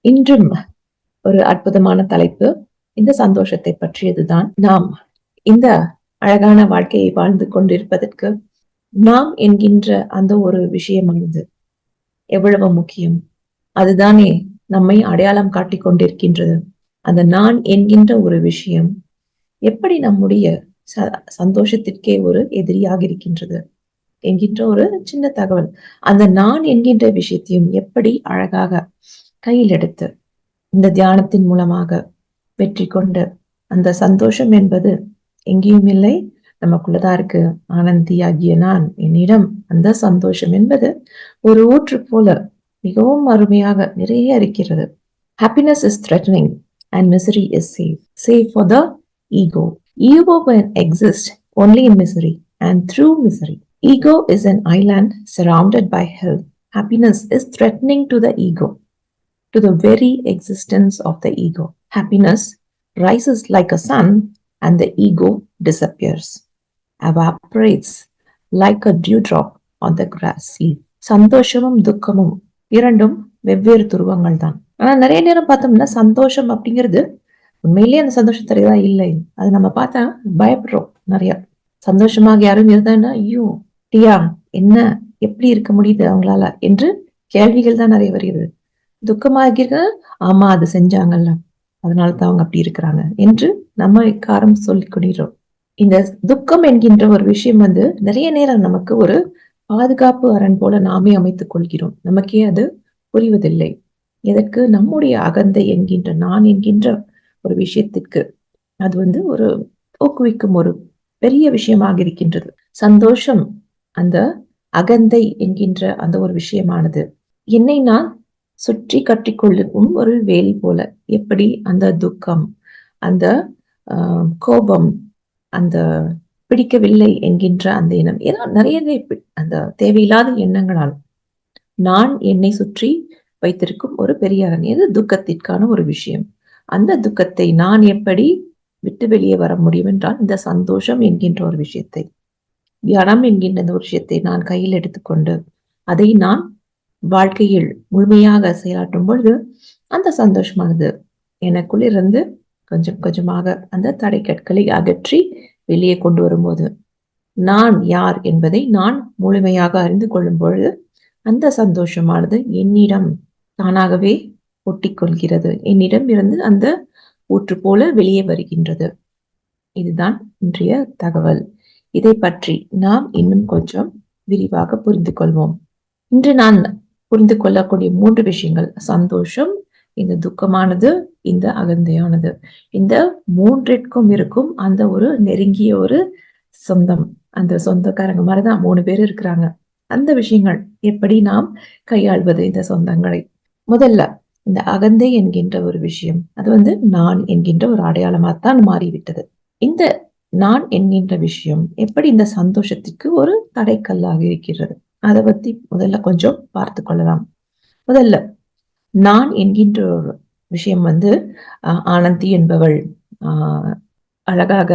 இன்றும் ஒரு அற்புதமான தலைப்பு. இந்த சந்தோஷத்தை பற்றியதுதான். நாம் இந்த அழகான வாழ்க்கையை வாழ்ந்து கொண்டிருப்பதற்கு நாம் என்கின்ற அந்த ஒரு விஷயமானது எவ்வளவு முக்கியம். அதுதானே நம்மை அடையாளம் காட்டிக் கொண்டிருக்கின்றது. அந்த நான் என்கின்ற ஒரு விஷயம் எப்படி நம்முடைய ச சந்தோஷத்திற்கே ஒரு எதிரியாக இருக்கின்றது என்கின்ற ஒரு சின்ன தகவல். அந்த நான் என்கின்ற விஷயத்தையும் எப்படி அழகாக கையில் எடுத்து இந்த தியானத்தின் மூலமாக வெற்றி கொண்டு அந்த சந்தோஷம் என்பது எங்கேயும் இல்லை நமக்குள்ளதான் இருக்கு. ஆனந்தியாகிய நான் என்னிடம் அந்த சந்தோஷம் என்பது ஒரு ஊற்று போல மிகவும் அருமையாக நிறைய இருக்கிறது. Happiness is threatening and misery is safe safe for the ego ego can exist only in misery and through misery Ego is an island surrounded by hell. Happiness is threatening to the ego, to the very existence of the ego. Happiness rises like a sun and the ego disappears, evaporates like a dewdrop on the grass leaf. சந்தோஷமும் துக்கமும் இரண்டும் வெவ்வேறு துருவங்கள் தான் ஆனா நிறைய நேரம் பார்த்தோம்னா சந்தோஷம் அப்படிங்கிறது உண்மையிலேயே அந்த சந்தோஷம் தருதா இல்லை அது நம்ம பார்த்தா பயப்படுறோம் நிறைய சந்தோஷமாக யாரும் இருந்தாங்கன்னா ஐயோ டியா என்ன எப்படி இருக்க முடியுது அவங்களால? என்று கேள்விகள் தான் நிறைய வருகிறது. துக்கமாக இருக்க ஆமா அது செஞ்சாங்கல்ல. அதனால தான் அவங்க அப்படி இருக்கிறாங்க என்று நம்ம காரம் சொல்லி கொள்கிறோம். இந்த துக்கம் என்கின்ற ஒரு விஷயம் வந்து நிறைய நேரம் நமக்கு ஒரு பாதுகாப்பு அரண் போல நாமே அமைத்துக் கொள்கிறோம். நமக்கே அது புரிவதில்லை. எதற்கு? நம்முடைய அகந்தை என்கின்ற நான் என்கின்ற ஒரு விஷயத்திற்கு அது வந்து ஒரு ஊக்குவிக்கும் ஒரு பெரிய விஷயமாக இருக்கின்றது. சந்தோஷம் அந்த அகந்தை என்கின்ற அந்த ஒரு விஷயமானது. என்னை நான் சுற்றி கட்டிக்கொள்ளும் ஒரு வேலி போல எப்படி அந்த துக்கம் அந்த கோபம் அந்த பிடிக்கவில்லை என்கின்ற அந்த எண்ணம் ஏன்னா நிறைய அந்த தேவையில்லாத எண்ணங்களால் நான் என்னை சுற்றி வைத்திருக்கும் ஒரு பெரிய அரண் இது துக்கத்திற்கான ஒரு விஷயம். அந்த துக்கத்தை நான் எப்படி விட்டு வெளியே வர முடியும் என்றால் இந்த சந்தோஷம் என்கின்ற ஒரு விஷயத்தை. தியானம் என்கின்ற இந்த ஒரு விஷயத்தை நான் கையில் எடுத்துக்கொண்டு அதை நான் வாழ்க்கையில் முழுமையாக செயலாற்றும் பொழுது அந்த சந்தோஷமானது. எனக்குள் இருந்து கொஞ்சம் கொஞ்சமாக அந்த தடைக்கற்களை அகற்றி வெளியே கொண்டு வரும்போது நான் யார் என்பதை நான் முழுமையாக அறிந்து கொள்ளும் பொழுது அந்த சந்தோஷமானது என்னிடம் தானாகவே ஒட்டிக்கொள்கிறது. என்னிடம் இருந்து அந்த ஊற்று போல வெளியே வருகின்றது. இதுதான் இன்றைய தகவல். இதை பற்றி நாம் இன்னும் கொஞ்சம் விரிவாக புரிந்து கொள்வோம் இன்று நான் புரிந்து கொள்ளக்கூடிய மூன்று விஷயங்கள். சந்தோஷம் இந்த துக்கமானது இந்த அகந்தையானது. இந்த மூன்றிற்கும் இருக்கும் அந்த ஒரு நெருங்கிய ஒரு சொந்தம். அந்த சொந்தக்காரங்க மாதிரிதான் மூணு பேர் இருக்கிறாங்க. அந்த விஷயங்கள் எப்படி நாம் கையாள்வது இந்த சொந்தங்களை? முதல்ல இந்த அகந்தை என்கின்ற ஒரு விஷயம். அது வந்து நான் என்கின்ற ஒரு அடையாளமாகத்தான் மாறிவிட்டது. இந்த நான் என்கின்ற விஷயம் எப்படி இந்த சந்தோஷத்துக்கு ஒரு தடைக்கல்லாக இருக்கிறது? அதை பத்தி முதல்ல கொஞ்சம் பார்த்து கொள்ளலாம். முதல்ல நான் என்கின்ற ஒரு விஷயம் வந்து ஆனந்தி என்பவள். ஆஹ் அழகாக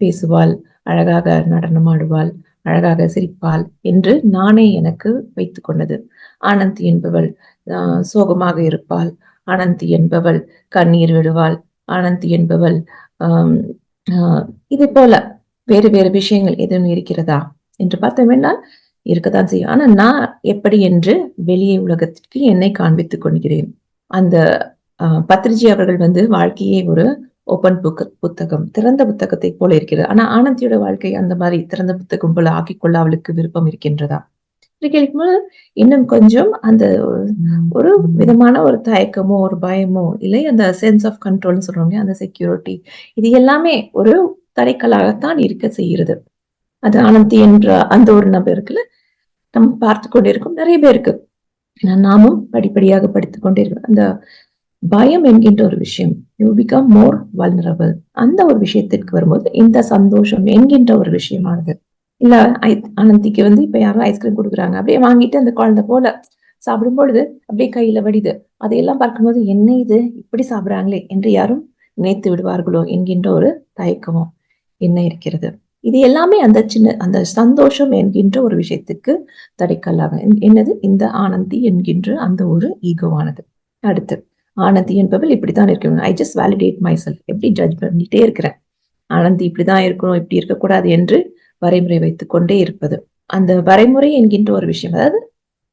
பேசுவாள் அழகாக நடனமாடுவாள் அழகாக சிரிப்பாள் என்று நானே எனக்கு வைத்து கொண்டது. ஆனந்தி என்பவள் சோகமாக இருப்பாள். ஆனந்தி என்பவள் கண்ணீர் விடுவாள். ஆனந்தி என்பவள் ஆஹ் இது போல வேறு வேறு விஷயங்கள் எதுவும் இருக்கிறதா என்று பார்த்தோம்னால் இருக்கத்தான் செய்யும். ஆனா நான் எப்படி என்று வெளியே உலகத்திற்கு என்னை காண்பித்துக் கொள்கிறேன். அந்த பத்ரிஜி அவர்கள் வந்து வாழ்க்கையே ஒரு ஓப்பன் புக் புத்தகம் திறந்த புத்தகத்தை போல இருக்கிறது. ஆனா ஆனந்தியோட வாழ்க்கை அந்த மாதிரி திறந்த புத்தகம் போல ஆக்கிக்கொள்ள அவளுக்கு விருப்பம் இருக்கின்றதா? கேட்கும்போது இன்னும் கொஞ்சம் அந்த ஒரு விதமான ஒரு தயக்கமோ ஒரு பயமோ இல்லை அந்த சென்ஸ் ஆஃப் கண்ட்ரோல்னு சொல்றோம் அந்த செக்யூரிட்டி இது எல்லாமே ஒரு தடைக்கலாகத்தான் இருக்க செய்கிறது. அது ஆனந்தி என்ற அந்த ஒரு நபருக்குல நம்ம பார்த்து கொண்டிருக்கும் நிறைய பேருக்கு. நாமும் படிப்படியாக படித்துக் கொண்டிருக்கோம் அந்த பயம் என்கின்ற ஒரு விஷயம் யூ பிகம் மோர் வல்னரபிள் அந்த ஒரு விஷயத்திற்கு வரும்போது இந்த சந்தோஷம் என்கின்ற ஒரு விஷயமானது. இல்ல அனந்திக்கு வந்து இப்ப யாரும் ஐஸ்கிரீம் கொடுக்குறாங்க. அப்படியே வாங்கிட்டு அந்த குழந்தை போல சாப்பிடும் பொழுது அப்படியே கையில வடிது. அதையெல்லாம் பார்க்கும்போது என்ன இது? இப்படி சாப்பிடுறாங்களே என்று யாரும் நினைத்து விடுவார்களோ என்கின்ற ஒரு தயக்கமும் என்ன இருக்கிறது. இது எல்லாமே அந்த சின்ன அந்த சந்தோஷம் என்கின்ற ஒரு விஷயத்துக்கு தடைக்கல்லாக என்னது? இந்த ஆனந்தி என்கின்ற அந்த ஒரு ஈகோவானது. அடுத்து ஆனந்தி என்பவள் இப்படித்தான் இருக்கணும் I just validate my self எப்படி ஜட்ஜ் பண்ணிட்டே இருக்கிறேன். ஆனந்தி இப்படிதான் இருக்கணும் இப்படி இருக்கக்கூடாது என்று வரைமுறை வைத்துக் கொண்டே இருப்பது. அந்த வரைமுறை என்கின்ற ஒரு விஷயம் அதாவது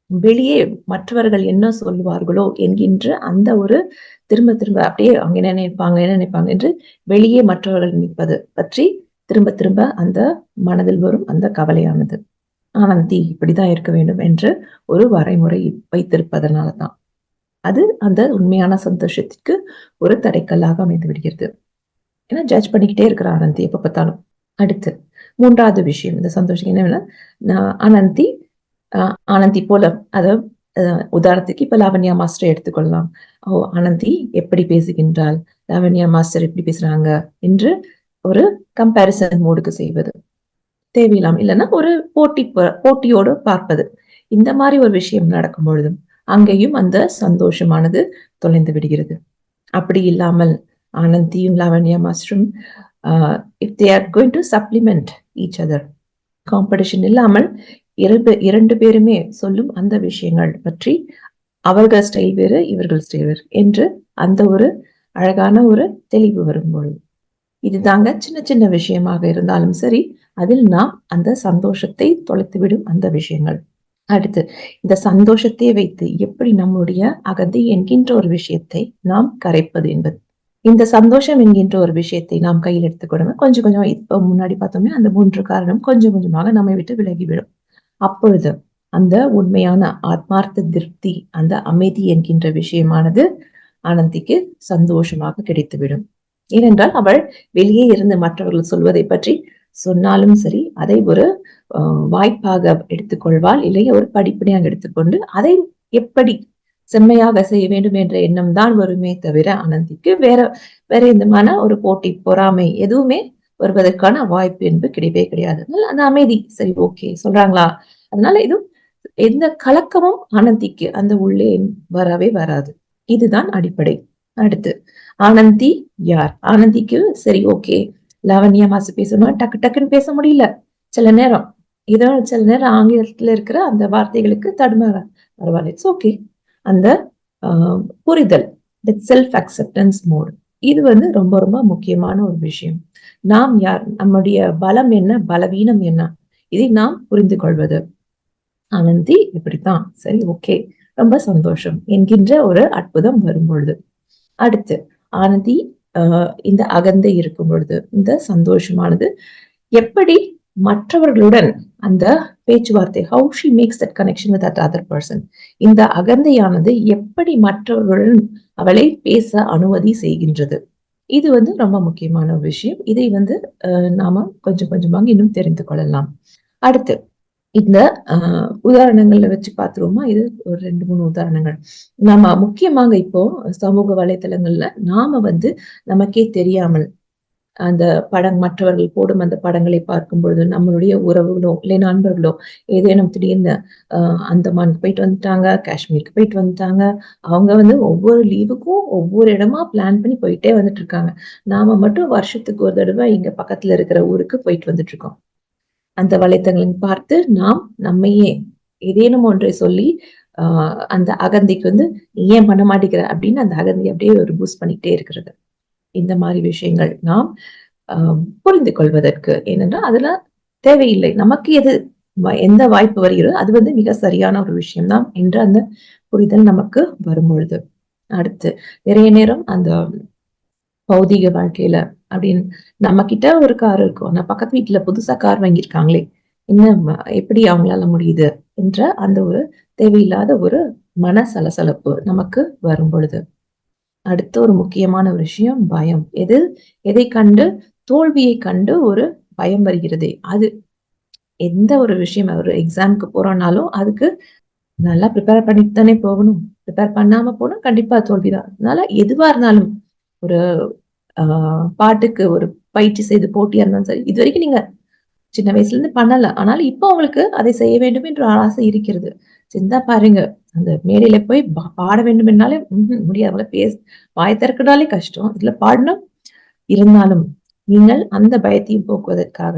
வெளியே மற்றவர்கள் என்ன சொல்லுவார்களோ என்கின்ற அந்த ஒரு திரும்ப திரும்ப அப்படியே அவங்க என்ன நினைப்பாங்க என்ன நினைப்பாங்க என்று வெளியே மற்றவர்கள் நிற்பது பற்றி திரும்ப திரும்ப அந்த மனதில் வரும் அந்த கவலையானது. ஆனந்தி இப்படிதான் இருக்க வேண்டும் என்று ஒரு வரைமுறை வைத்திருப்பதனால தான். அது அந்த உண்மையான சந்தோஷத்திற்கு ஒரு தடைக்கல்லாக அமைந்து விடுகிறது. ஏன்னா ஜட்ஜ் பண்ணிக்கிட்டே இருக்கிற ஆனந்தி எப்ப பார்த்தாலும். அடுத்து. மூன்றாவது விஷயம் இந்த சந்தோஷம் என்ன அனந்தி ஆனந்தி போல அதாவது உதாரணத்துக்கு இப்ப லாவண்யா மாஸ்டர் எடுத்துக்கொள்ளலாம். ஓ அனந்தி எப்படி பேசுகின்றால் லாவண்யா மாஸ்டர் எப்படி பேசுறாங்க? என்று ஒரு கம்பேரிசன் மூடுக்கு செய்வது. தேவையில்லாம் இல்லைன்னா ஒரு போட்டி போட்டியோடு பார்ப்பது. இந்த மாதிரி ஒரு விஷயம் நடக்கும் பொழுதும் அங்கேயும் அந்த சந்தோஷமானது தொலைந்து விடுகிறது. அப்படி இல்லாமல் ஆனந்தியும் Lavanya மாஸ்டரும் if they are going to supplement each other competition இல்லாமல் இரண்டு இரண்டு பேருமே சொல்லும் அந்த விஷயங்கள் பற்றி அவர்கள் ஸ்டைல் வேறு இவர்கள் ஸ்டைல் வேறு என்று அந்த ஒரு அழகான ஒரு தெளிவு வரும்பொழுது. இதுதாங்க சின்ன சின்ன விஷயமாக இருந்தாலும் சரி அதில் நாம் அந்த சந்தோஷத்தை தொலைத்துவிடும் அந்த விஷயங்கள். அடுத்து இந்த சந்தோஷத்தை வைத்து எப்படி நம்முடைய அகதி என்கின்ற ஒரு விஷயத்தை நாம் கரைப்பது என்பது. இந்த சந்தோஷம் என்கின்ற ஒரு விஷயத்தை நாம் கையில் எடுத்துக்கொடுமே கொஞ்சம் கொஞ்சம் இப்போ முன்னாடி பார்த்தோமே அந்த மூன்று காரணம் கொஞ்சம் கொஞ்சமாக நம்மை விட்டு விலகிவிடும் அப்பொழுது அந்த உண்மையான ஆத்மார்த்த திருப்தி அந்த அமைதி என்கின்ற விஷயமானது ஆனந்திக்கு சந்தோஷமாக கிடைத்துவிடும். ஏனென்றால் அவள் வெளியே இருந்து மற்றவர்கள் சொல்வதை பற்றி சொன்னாலும் சரி அதை ஒரு வாய்ப்பாக எடுத்துக்கொள்வாள் இல்லையா ஒரு படிப்படியாக எடுத்துக்கொண்டு அதை எப்படி செம்மையாக செய்ய வேண்டும் என்ற எண்ணம் தான் வருமே தவிர ஆனந்திக்கு வேற வேற விதமான ஒரு போட்டி பொறாமை எதுவுமே வருவதற்கான வாய்ப்பு என்பது கிடையவே கிடையாது. அதனால அந்த அமைதி சரி ஓகே சொல்றாங்களா? அதனால இது எந்த கலக்கமும் ஆனந்திக்கு அந்த உள்ளே வரவே வராது. இதுதான் அடிப்படை. அடுத்து ஆனந்தி யார்? ஆனந்திக்கு சரி ஓகே லாவண்யா மாசு பேசணும் டக்கு டக்குன்னு பேச முடியல. சில நேரம் இதோ சில நேரம் ஆங்கிலத்துல இருக்கிற அந்த வார்த்தைகளுக்கு தடுமாற. பரவாயில்ல இட்ஸ் ஓகே அந்த புரிதல் செல்ஃப் அக்செப்டன்ஸ் மோட் இது வந்து ரொம்ப ரொம்ப முக்கியமான ஒரு விஷயம். நாம் யார் நம்முடைய பலம் என்ன பலவீனம் என்ன? இதை நாம் புரிந்து கொள்வது. ஆனந்தி இப்படித்தான். சரி ஓகே. ரொம்ப சந்தோஷம். என்கின்ற ஒரு அற்புதம் வரும் பொழுது அடுத்து ஆனந்தி இந்த அகந்தை இருக்கும் பொழுது இந்த சந்தோஷமானது எப்படி மற்றவர்களுடன் அந்த பேச்சுவார்த்தை how she makes that connection with at other person இந்த அகந்தையானது எப்படி மற்றவர்களுடன் அவளை பேச அனுமதி செய்கின்றது. இது வந்து ரொம்ப முக்கியமான ஒரு விஷயம். இதை வந்து நாம கொஞ்சம் கொஞ்சமாக இன்னும் தெரிந்து கொள்ளலாம். அடுத்து இந்த உதாரணங்கள்ல வச்சு பார்த்துருவோமா? இது ஒரு ரெண்டு மூணு உதாரணங்கள். நம்ம முக்கியமாக இப்போ சமூக வலைத்தளங்கள்ல நாம வந்து நமக்கே தெரியாமல் அந்த படம் மற்றவர்கள் போடும் அந்த படங்களை பார்க்கும் பொழுது நம்மளுடைய உறவுகளோ இல்லை நண்பர்களோ ஏதேனும் திடீர்னு அஹ் அந்தமானுக்கு போயிட்டு வந்துட்டாங்க காஷ்மீருக்கு போயிட்டு வந்துட்டாங்க அவங்க வந்து ஒவ்வொரு லீவுக்கும் ஒவ்வொரு இடமா பிளான் பண்ணி போயிட்டே வந்துட்டு இருக்காங்க நாம மட்டும் வருஷத்துக்கு ஒரு தடவை இங்க பக்கத்துல இருக்கிற ஊருக்கு போயிட்டு வந்துட்டு இருக்கோம் அந்த வலைத்தங்களை பார்த்து நாம் நம்மையே ஏதேனும் ஒன்றை சொல்லி ஆஹ் அந்த அகந்திக்கு வந்து ஏன் பண்ண மாட்டேங்கிற? அப்படின்னு அந்த அகந்தி அப்படியே ஒரு பூஸ்ட் பண்ணிக்கிட்டே இருக்கிறது. இந்த மாதிரி விஷயங்கள் நாம் புரிந்து கொள்வதற்கு ஏனென்றால் அதுல தேவையில்லை. நமக்கு எது எந்த வாய்ப்பு வருகிறதோ அது வந்து மிக சரியான ஒரு விஷயம்தான் என்ற அந்த புரிதல் நமக்கு வரும் பொழுது அடுத்து நிறைய நேரம் அந்த பௌதிக வாழ்க்கையில அப்படின்னு நம்ம கிட்ட ஒரு கார் இருக்கும். நான் பக்கத்து வீட்டுல புதுசா கார் வாங்கியிருக்காங்களே என்ன எப்படி அவங்களால முடியுது என்ற அந்த ஒரு தேவையில்லாத ஒரு மன சலசலப்பு நமக்கு வரும் பொழுது அடுத்த ஒரு முக்கியமான ஒரு விஷயம் பயம். எது? எதை கண்டு? தோல்வியை கண்டு ஒரு பயம் வருகிறது. அது எந்த ஒரு விஷயம் ஒரு எக்ஸாமுக்கு போறோம்னாலும் அதுக்கு நல்லா ப்ரிப்பேர் பண்ணிட்டு தானே போகணும். ப்ரிப்பேர் பண்ணாம போனா கண்டிப்பா தோல்விதான். அதனால எதுவா இருந்தாலும் ஒரு ஆஹ் பாட்டுக்கு ஒரு பயிற்சி செய்து போட்டியா இருந்தாலும் சரி இது வரைக்கும் நீங்க சின்ன வயசுல இருந்து பண்ணல. ஆனாலும் இப்போ உங்களுக்கு அதை செய்ய வேண்டும் என்ற ஆசை இருக்கிறது. சிந்தா பாருங்க. அந்த மேடையில போய் பாட வேண்டும் என்னாலே முடியாது. பேச வாய் திறக்கனாலே கஷ்டம். இதுல பாடணும். இருந்தாலும் நீங்கள் அந்த பயத்தையும் போக்குவதற்காக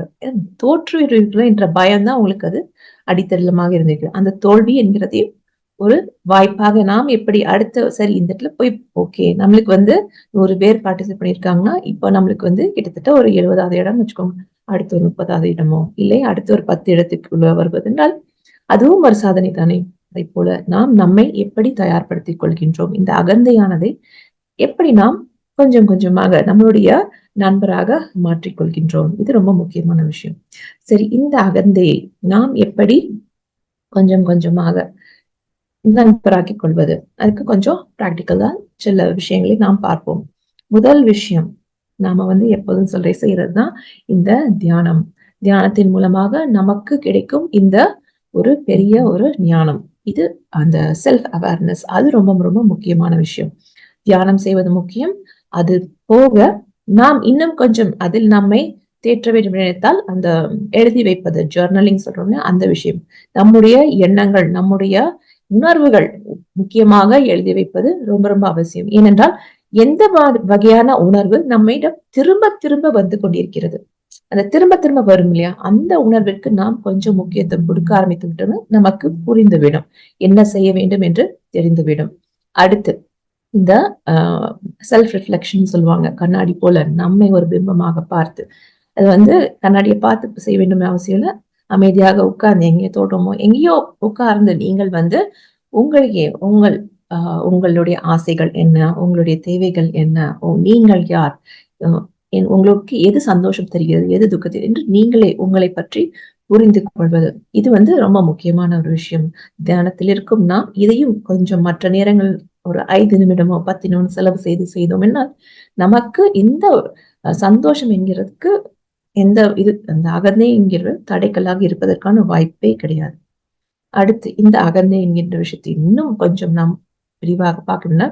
தோற்றுவீர்கள் என்ற பயம்தான் உங்களுக்கு அது அடித்தளமாக இருந்திருக்கு. அந்த தோல்வி என்கிறதையும் ஒரு வாய்ப்பாக நாம் எப்படி அடுத்த சரி இந்த இடத்துல போய் ஓகே நம்மளுக்கு வந்து ஒரு பேர் பார்ட்டிசிபேட் பண்ணியிருக்காங்கன்னா இப்போ நம்மளுக்கு வந்து கிட்டத்தட்ட ஒரு எழுபதாவது இடம் வச்சுக்கோங்க. அடுத்த ஒரு முப்பதாவது இடமோ இல்லை அடுத்த ஒரு பத்து இடத்துக்குள்ள வருவதென்றால் அதுவும் ஒரு சாதனை தானே? அதை போல நாம் நம்மை எப்படி தயார்படுத்திக் கொள்கின்றோம்? இந்த அகந்தையானதை எப்படி நாம் கொஞ்சம் கொஞ்சமாக நம்மளுடைய நண்பராக மாற்றிக்கொள்கின்றோம் இது ரொம்ப முக்கியமான விஷயம். சரி இந்த அகந்தையை நாம் எப்படி கொஞ்சம் கொஞ்சமாக நண்பராக்கிக் கொள்வது? அதுக்கு கொஞ்சம் பிராக்டிக்கலா சில விஷயங்களை நாம் பார்ப்போம். முதல் விஷயம் நாம வந்து எப்போதும் சொல்ற செய்யறது தான் இந்த தியானம். தியானத்தின் மூலமாக நமக்கு கிடைக்கும் இந்த ஒரு பெரிய ஒரு ஞானம். இது அந்த செல்ஃப் அவேர்னஸ் அது ரொம்ப ரொம்ப முக்கியமான விஷயம். தியானம் செய்வது முக்கியம். அது போக நாம் இன்னும் கொஞ்சம் அதில் நம்மை தேற்ற வேண்டும் நினைத்தால் அந்த எழுதி வைப்பது ஜேர்னலிங் சொல்றோம்னா அந்த விஷயம். நம்முடைய எண்ணங்கள் நம்முடைய உணர்வுகள் முக்கியமாக எழுதி வைப்பது ரொம்ப ரொம்ப அவசியம். ஏனென்றால் எந்த வகையான உணர்வு நம்மிடம் திரும்ப திரும்ப வந்து கொண்டிருக்கிறது. அந்த திரும்ப திரும்ப வரும் இல்லையா? அந்த உணர்விற்கு நாம் கொஞ்சம் முக்கியத்துவம் கொடுக்க ஆரம்பித்து விட்டோம்னு நமக்கு புரிந்துவிடும். என்ன செய்ய வேண்டும் என்று தெரிந்துவிடும். அடுத்து இந்த செல்ஃப் ரிஃப்ளெக்ஷன் சொல்லுவாங்க. கண்ணாடி போல நம்மை ஒரு பிம்பமாக பார்த்து. அது வந்து கண்ணாடியை பார்த்து செய்ய வேண்டும் அவசியம் இல்லை. அமைதியாக உட்கார்ந்து எங்கேயோ தோட்டமோ எங்கேயோ உட்கார்ந்து நீங்கள் வந்து உங்களையே உங்கள் உங்களுடைய ஆசைகள் என்ன? உங்களுடைய தேவைகள் என்ன? நீங்கள் யார்? உங்களுக்கு எது சந்தோஷம் தெரிகிறது எது துக்கத்தில் என்று நீங்களே உங்களை பற்றி புரிந்து கொள்வது. இது வந்து ரொம்ப முக்கியமான ஒரு விஷயம். தியானத்தில் இருக்கும் நாம் இதையும் கொஞ்சம் மற்ற நேரங்கள் ஒரு ஐந்து நிமிடமோ பத்து நிமிடம் செலவு செய்து செய்தோம் என்னால் நமக்கு இந்த சந்தோஷம் என்கிறதுக்கு எந்த இது அந்த அகந்தை என்கிற தடைக்கல்லாக இருப்பதற்கான வாய்ப்பே கிடையாது. அடுத்து இந்த அகந்தை என்கின்ற விஷயத்தை இன்னும் கொஞ்சம் நாம் விரிவாக பார்க்கணும்னா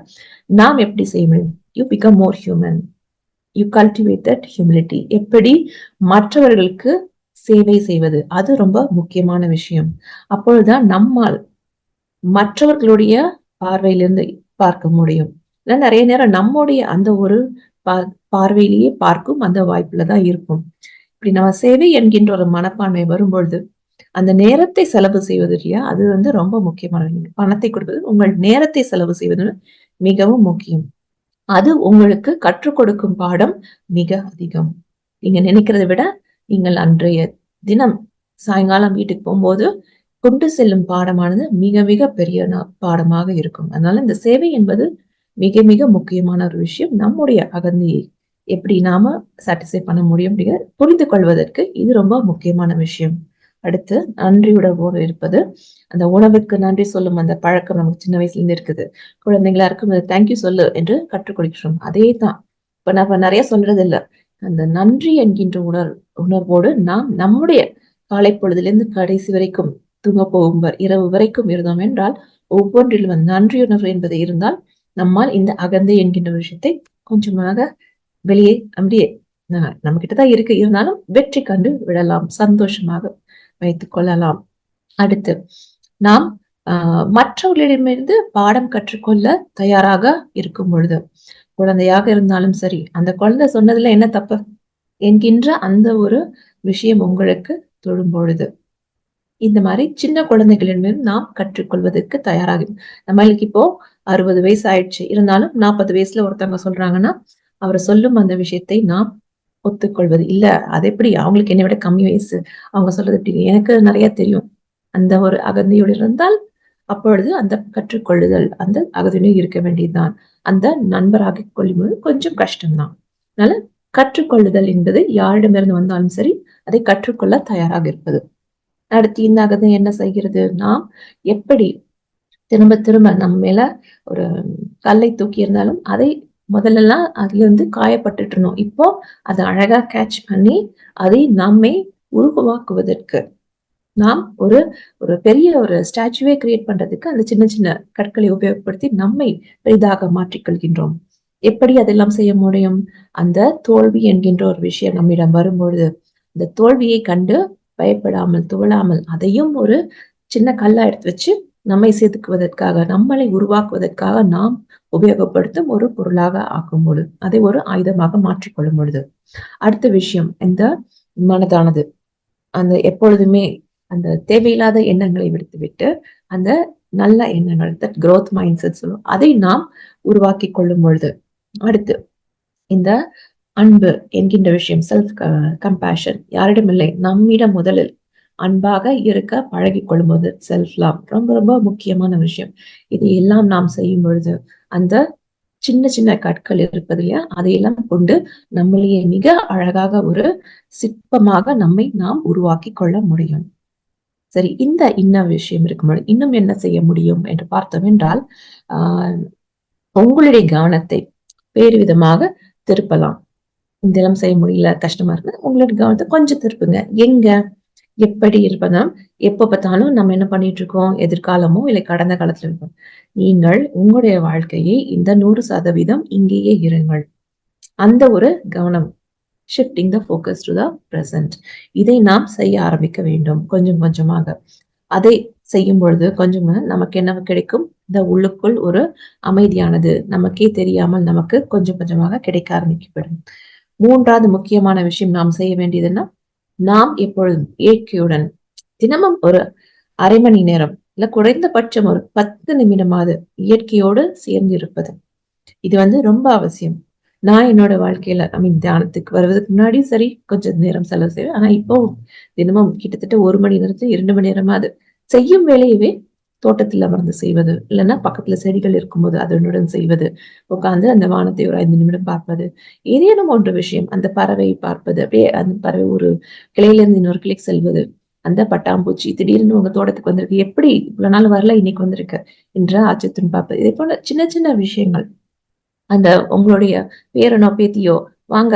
நாம் எப்படி செய்ய முடியும்? You become more human you cultivate that humility எப்படி மற்றவர்களுக்கு சேவை செய்வது? அது ரொம்ப முக்கியமான விஷயம். அப்பொழுதுதான் நம்மால் மற்றவர்களுடைய பார்வையிலிருந்து பார்க்க முடியும். நிறைய நேரம் நம்முடைய அந்த ஒரு பார்வையிலேயே பார்க்கும் அந்த வாய்ப்புல தான் இருக்கும். இப்படி நம்ம சேவை என்கின்ற ஒரு மனப்பான்மை வரும்பொழுது அந்த நேரத்தை செலவு செய்வது இல்லையா? அது வந்து ரொம்ப முக்கியமான பணத்தை கொடுப்பது உங்கள் நேரத்தை செலவு செய்வது மிகவும் முக்கியம். அது உங்களுக்கு கற்றுக் கொடுக்கும் பாடம் மிக அதிகம். நீங்க நினைக்கிறத விட நீங்கள் அன்றைய தினம் சாயங்காலம் வீட்டுக்கு போகும்போது கொண்டு செல்லும் பாடமானது மிக மிக பெரிய பாடமாக இருக்கும். அதனால இந்த சேவை என்பது மிக மிக முக்கியமான ஒரு விஷயம். நம்முடைய அகந்தியை எப்படி நாம சாட்டிஸ்ஃபை பண்ண முடியும் அப்படிங்கிற புரிந்து கொள்வதற்கு இது ரொம்ப முக்கியமான விஷயம். அடுத்து நன்றியுடவோடு இருப்பது. அந்த உணவுக்கு நன்றி சொல்லும் அந்த பழக்கம் நமக்கு சின்ன வயசுல இருந்து இருக்குது. குழந்தைங்களா இருக்கும் தேங்க்யூ சொல்லு என்று கற்றுக் கொடுக்கிறோம். அதே தான் இப்ப நம்ம நிறைய சொல்றது இல்லை அந்த நன்றி என்கின்ற உணர் உணர்வோடு நாம் நம்முடைய காலை பொழுதிலிருந்து கடைசி வரைக்கும் தூங்க போகும் இரவு வரைக்கும் இருந்தோம் என்றால் ஒவ்வொன்றிலும் நன்றி உணர்வு என்பது இருந்தால் நம்மால் இந்த அகந்தை என்கின்ற விஷயத்தை கொஞ்சமாக வெளியே அப்படியே நம்ம கிட்டதான் இருக்கு. இருந்தாலும் வெற்றி கண்டு விடலாம். சந்தோஷமாக வைத்துக் கொள்ளலாம். அடுத்து நாம் மற்றவர்களிடமிருந்து பாடம் கற்றுக்கொள்ள தயாராக இருக்கும் பொழுது குழந்தையாக இருந்தாலும் சரி அந்த குழந்தை சொன்னதுல என்ன தப்பு? என்கின்ற அந்த ஒரு விஷயம் உங்களுக்கு தொடும் பொழுது. இந்த மாதிரி சின்ன குழந்தைகளிடமிருந்து நாம் கற்றுக்கொள்வதற்கு தயாராகும் நம்மளுக்கு இப்போ அறுபது வயசு ஆயிடுச்சு. இருந்தாலும் நாற்பது வயசுல ஒருத்தவங்க சொல்றாங்கன்னா அவர் சொல்லும் அந்த விஷயத்தை நாம் ஒத்துக்கொள்வது. இல்ல அது எப்படி? அவங்களுக்கு என்னை விட கம்மி வயசு. அவங்க சொல்றது எப்படி? எனக்கு நிறைய தெரியும். அந்த ஒரு அகந்தியோடு இருந்தால் அப்பொழுது அந்த கற்றுக்கொள்ளுதல் அந்த அகதியுடன் இருக்க வேண்டியதுதான். அந்த நண்பராக கொள்ளும்போது கொஞ்சம் கஷ்டம்தான். அதனால கற்றுக்கொள்ளுதல் என்பது யாரிடமிருந்து வந்தாலும் சரி அதை கற்றுக்கொள்ள தயாராக இருப்பது. அடுத்து இந்த அகதை என்ன செய்கிறது? நாம் எப்படி திரும்ப திரும்ப நம்ம மேல ஒரு கல்லை தூக்கி இருந்தாலும் அதை முதல்லலாம் அதுல இருந்து காயப்பட்டுட்டு இருந்தோம். இப்போ அதை அழகா கேட்ச் பண்ணி அதை நம்மை உருவாக்குவதற்கு நாம் ஒரு ஒரு பெரிய ஒரு ஸ்டாச்சுவே கிரியேட் பண்றதுக்கு அந்த சின்ன சின்ன கற்களை உபயோகப்படுத்தி நம்மை பெரிதாக மாற்றிக்கொள்கின்றோம் எப்படி அதெல்லாம் செய்ய முடியும்? அந்த தோல்வி என்கின்ற ஒரு விஷயம் நம்மிடம் வரும்பொழுது இந்த தோல்வியை கண்டு பயப்படாமல் துவளாமல் அதையும் ஒரு சின்ன கல்லா எடுத்து வச்சு நம்மை செதுக்குவதற்காக நம்மளை உருவாக்குவதற்காக நாம் உபயோகப்படுத்தும் ஒரு பொருளாக ஆக்கும் பொழுது அதை ஒரு ஆயுதமாக மாற்றிக்கொள்ளும் பொழுது. அடுத்த விஷயம் இந்த மனதானது. அந்த எப்பொழுதுமே அந்த தேவையில்லாத எண்ணங்களை விடுத்துவிட்டு அந்த நல்ல எண்ணங்கள் தட் க்ரோத் மைண்ட் செட் சொல்லுவோம் அதை நாம் உருவாக்கி கொள்ளும் பொழுது. அடுத்து இந்த அன்பு என்கின்ற விஷயம் செல்ஃப் கம்பேஷன் யாரிடமில்லை நம்மிடம் முதலில் அன்பாக இருக்க பழகி கொள்ளும்போது செல்ஃப் லவ் ரொம்ப ரொம்ப முக்கியமான விஷயம். இது எல்லாம் நாம் செய்யும் பொழுது அந்த சின்ன சின்ன கற்கள் இருப்பது இல்லையா? அதையெல்லாம் கொண்டு நம்மளையே மிக அழகாக ஒரு சிற்பமாக நம்மை நாம் உருவாக்கி கொள்ள முடியும். சரி இந்த இன்ன விஷயம் இருக்கும்போது இன்னும் என்ன செய்ய முடியும் என்று பார்த்தோம் என்றால் ஆஹ் உங்களுடைய கவனத்தை வேறு விதமாக திருப்பலாம். இதெல்லாம் செய்ய முடியல கஷ்டமா இருக்கு. உங்களுடைய கவனத்தை கொஞ்சம் திருப்புங்க. எங்க? எப்படி இருப்பதா? எப்ப பார்த்தாலும் நம்ம என்ன பண்ணிட்டு இருக்கோம்? எதிர்காலமோ இல்லை கடந்த காலத்துல இருக்கோம்? நீங்கள் உங்களுடைய வாழ்க்கையை இந்த நூறு சதவீதம் இங்கேயே இருங்கள். அந்த ஒரு கவனம். Shifting the focus to the present இதை நாம் செய்ய ஆரம்பிக்க வேண்டும். கொஞ்சம் கொஞ்சமாக. அதை செய்யும் பொழுது கொஞ்சம் நமக்கு என்ன கிடைக்கும்? இந்த உள்ளுக்குள் ஒரு அமைதியானது. நமக்கே தெரியாமல் நமக்கு கொஞ்சம் கொஞ்சமாக கிடைக்க ஆரம்பிக்கப்படும். மூன்றாவது முக்கியமான விஷயம் நாம் செய்ய வேண்டியதுன்னா நாம் எப்பொழுதும் இயற்கையுடன் தினமும் ஒரு அரை மணி நேரம் இல்ல குறைந்தபட்சம் ஒரு பத்து நிமிடமாவது இயற்கையோடு சேர்ந்து இருப்பது இது வந்து ரொம்ப அவசியம். நான் என்னோட வாழ்க்கையில ஐ மீன் தியானத்துக்கு வருவதுக்கு முன்னாடி சரி கொஞ்சம் நேரம் செலவு செய்வேன். ஆனா இப்போ தினமும் கிட்டத்தட்ட ஒரு மணி நேரத்துல இரண்டு மணி நேரமாவது செய்யும் வேலையவே தோட்டத்தில் அமர்ந்து செய்வது இல்லைன்னா பக்கத்துல செடிகள் இருக்கும்போது அதனுடன் செய்வது உட்காந்து அந்த வானத்தை ஒரு ஐந்து நிமிடம் பார்ப்பது ஏதேனும் ஒன்று விஷயம் அந்த பறவை பார்ப்பது அப்படியே அந்த பறவை ஒரு கிளையிலிருந்து இன்னொரு கிளைக்கு செல்வது அந்த பட்டாம்பூச்சி திடீர்னு உங்க தோட்டத்துக்கு வந்திருக்கு எப்படி இவ்வளவு நாள் வரல இன்னைக்கு வந்திருக்கு என்ற ஆச்சரியத்துடன் பார்ப்பது. இதே போல சின்ன சின்ன விஷயங்கள் அந்த உங்களுடைய பேரனோ பேத்தியோ வாங்க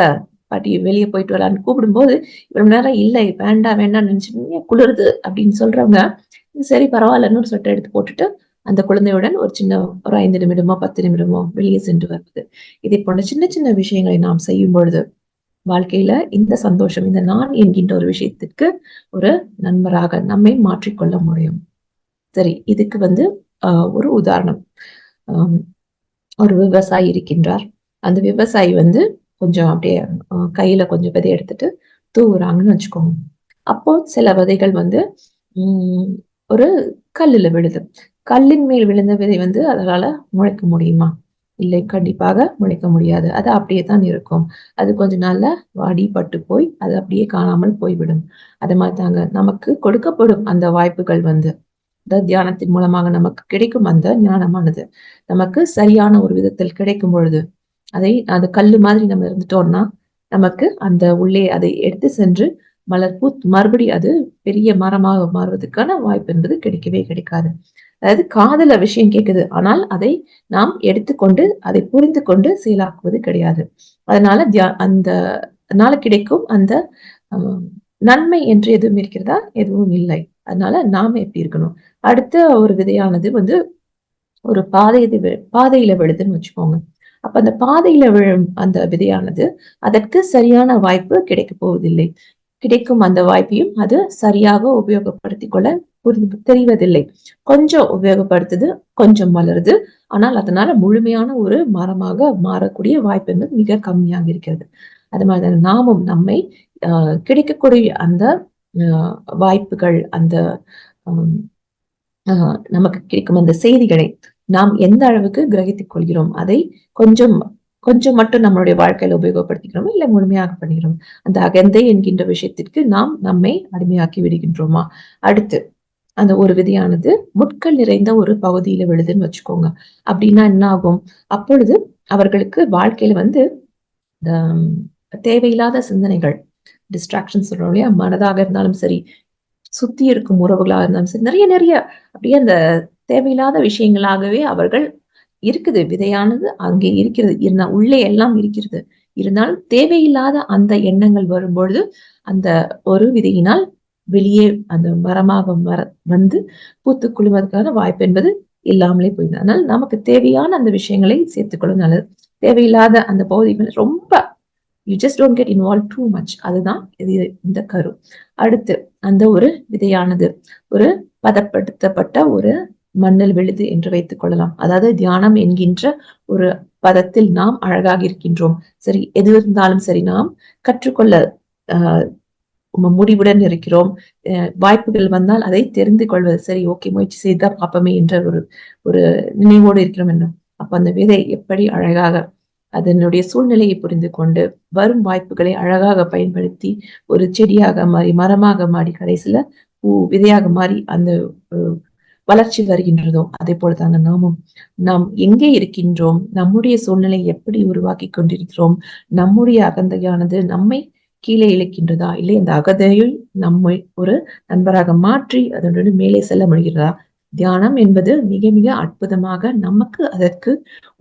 பாட்டி வெளியே போயிட்டு வரலான்னு கூப்பிடும்போது இவ்வளவு நேரம் இல்லை வேண்டாம் வேண்டாம்னு நினைச்சிருந்தீங்க குளிருது அப்படின்னு சொல்றவங்க சரி பரவாயில்லன்னு ஒரு சொட்டை எடுத்து போட்டுட்டு அந்த குழந்தையுடன் ஒரு சின்ன ஒரு ஐந்து நிமிடமோ பத்து நிமிடமோ வெளியே சென்று வருவது. இதை போன்ற சின்ன சின்ன விஷயங்களை நாம் செய்யும் பொழுது வாழ்க்கையில இந்த சந்தோஷம் இந்த நான் என்கின்ற ஒரு விஷயத்திற்கு ஒரு நண்பராக நம்மை மாற்றிக்கொள்ள முடியும். சரி இதுக்கு வந்து ஒரு உதாரணம். ஒரு விவசாயி இருக்கின்றார். அந்த விவசாயி வந்து கொஞ்சம் அப்படியே கையில கொஞ்சம் விதை எடுத்துட்டு தூவுறாங்கன்னு வச்சுக்கோங்க. அப்போ சில விதைகள் வந்து உம் ஒரு கல்லுல விழுது. கல்லின் மேல் விழுந்த விதை வந்து அதனால முளைக்க முடியுமா? இல்லை கண்டிப்பாக முளைக்க முடியாது. அது அப்படியே தான் இருக்கும். அது கொஞ்ச நாள்ல வாடி பட்டு போய் அது அப்படியே காணாமல் போய்விடும். அது மாதிரி தாங்க நமக்கு கொடுக்கப்படும் அந்த வாய்ப்புகள் வந்து. இந்த தியானத்தின் மூலமாக நமக்கு கிடைக்கும் அந்த ஞானமானது. நமக்கு சரியான ஒரு விதத்தில் கிடைக்கும் பொழுது அதை அந்த கல்லு மாதிரி நம்ம இருந்துட்டோம்னா நமக்கு அந்த உள்ளே அதை எடுத்து சென்று மலர் மலர்பூ மறுபடி அது பெரிய மரமாக மாறுவதற்கான வாய்ப்பு என்பது கிடைக்கவே கிடைக்காது. அதாவது காதல விஷயம் கேட்குது. ஆனால் அதை நாம் எடுத்துக்கொண்டு அதை புரிந்து கொண்டு செயலாக்குவது கிடையாது. அதனால தியா அந்த அதனால கிடைக்கும் அந்த நன்மை என்று எதுவும் இருக்கிறதா? எதுவும் இல்லை. அதனால நாம எப்படி இருக்கணும்? அடுத்த ஒரு விதையானது வந்து ஒரு பாதை பாதையில விழுதுன்னு வச்சுக்கோங்க. அப்ப அந்த பாதையில விழும் அந்த விதையானது அதற்கு சரியான வாய்ப்பு கிடைக்க போவதில்லை. கிடைக்கும் அந்த வாய்ப்பையும் அது சரியாக உபயோகப்படுத்திக் கொள்ள புரிந்து தெரிவதில்லை. கொஞ்சம் உபயோகப்படுத்துது கொஞ்சம் வளருது. ஆனால் அதனால முழுமையான ஒரு மரமாக மாறக்கூடிய வாய்ப்பு என்பது மிக கம்மியாக இருக்கிறது. அது மாதிரி நாமும் நம்மை கிடைக்கக்கூடிய அந்த வாய்ப்புகள் அந்த நமக்கு கிடைக்கும் அந்த செய்திகளை நாம் எந்த அளவுக்கு கிரகித்துக் கொள்கிறோம் அதை கொஞ்சம் கொஞ்சம் மட்டும் நம்மளுடைய வாழ்க்கையில உபயோகப்படுத்திக்கிறோமா இல்லை முழுமையாக பண்ணுகிறோம் அந்த அகந்தை என்கின்ற விஷயத்திற்கு நாம் நம்மை அடிமையாக்கி விடுகின்றோமா? அடுத்து அந்த ஒரு விதியானது முட்கள் நிறைந்த ஒரு பகுதியில விழுதுன்னு வச்சுக்கோங்க. அப்படின்னா என்ன ஆகும் அப்பொழுது அவர்களுக்கு வாழ்க்கையில வந்து தேவையில்லாத சிந்தனைகள் டிஸ்ட்ராக்ஷன் சொல்றோம் இல்லையா? மனதாக இருந்தாலும் சரி சுத்தி இருக்கும் உறவுகளாக இருந்தாலும் சரி நிறைய நிறைய அப்படியே அந்த தேவையில்லாத விஷயங்களாகவே அவர்கள் இருக்குது. விதையானது அங்கே இருக்கிறது. இருந்தால் உள்ளே எல்லாம் இருக்கிறது. இருந்தாலும் தேவையில்லாத அந்த எண்ணங்கள் வரும்பொழுது அந்த ஒரு விதையினால் வெளியே அந்த மரமாக மர வந்து பூத்து குழுவதற்கான வாய்ப்பு என்பது இல்லாமலே போயிடுது. அதனால் நமக்கு தேவையான அந்த விஷயங்களை சேர்த்துக்கொள்ளும் நல்லது. தேவையில்லாத அந்த பகுதிகள் ரொம்ப you just don't get involve too much அதுதான் இது இந்த கரு. அடுத்து அந்த ஒரு விதையானது. ஒரு பதப்படுத்தப்பட்ட ஒரு மண்ணில் விழுது என்று வைத்துக் கொள்ளலாம். அதாவது தியானம் என்கின்ற ஒரு பதத்தில் நாம் அழகாக இருக்கின்றோம். சரி எது இருந்தாலும் சரி நாம் கற்றுக்கொள்ள ஆஹ் முடிவுடன் இருக்கிறோம். வாய்ப்புகள் வந்தால் அதை தெரிந்து கொள்வது. சரி ஓகே முயற்சி செய்தா பார்ப்போமே என்ற ஒரு ஒரு நினைவோடு இருக்கிறோம் என்ன அப்ப அந்த விதை எப்படி அழகாக அதனுடைய சூழ்நிலையை புரிந்து கொண்டு வரும் வாய்ப்புகளை அழகாக பயன்படுத்தி ஒரு செடியாக மாறி மரமாக மாறி கடைசியில பூ விதையாக மாறி அந்த வளர்ச்சி வருகின்றதோ அதே போலதாங்க நாமும் நாம் எங்கே இருக்கின்றோம் நம்முடைய சூழ்நிலை எப்படி உருவாக்கி கொண்டிருக்கிறோம் நம்முடைய அகந்தையானது நம்மை கீழே இழுக்கின்றதா இல்லை இந்த அகதையை நம்மை ஒரு நண்பராக மாற்றி அதனுடன் மேலே செல்ல முடிகிறதா? தியானம் என்பது மிக மிக அற்புதமாக நமக்கு அதற்கு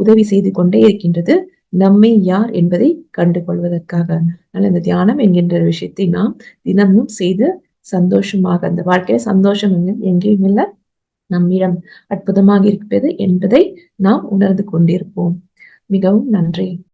உதவி செய்து கொண்டே இருக்கின்றது. நம்மை யார் என்பதை கண்டு கொள்வதற்காக அதனால இந்த தியானம் என்கின்ற விஷயத்தை நாம் தினமும் செய்து சந்தோஷமாக அந்த வாழ்க்கையில சந்தோஷம் எங்கேயும் இல்லை நம்மிடம் அற்புதமாக இருப்பது என்பதை நாம் உணர்ந்து கொண்டிருப்போம். மிகவும் நன்றி.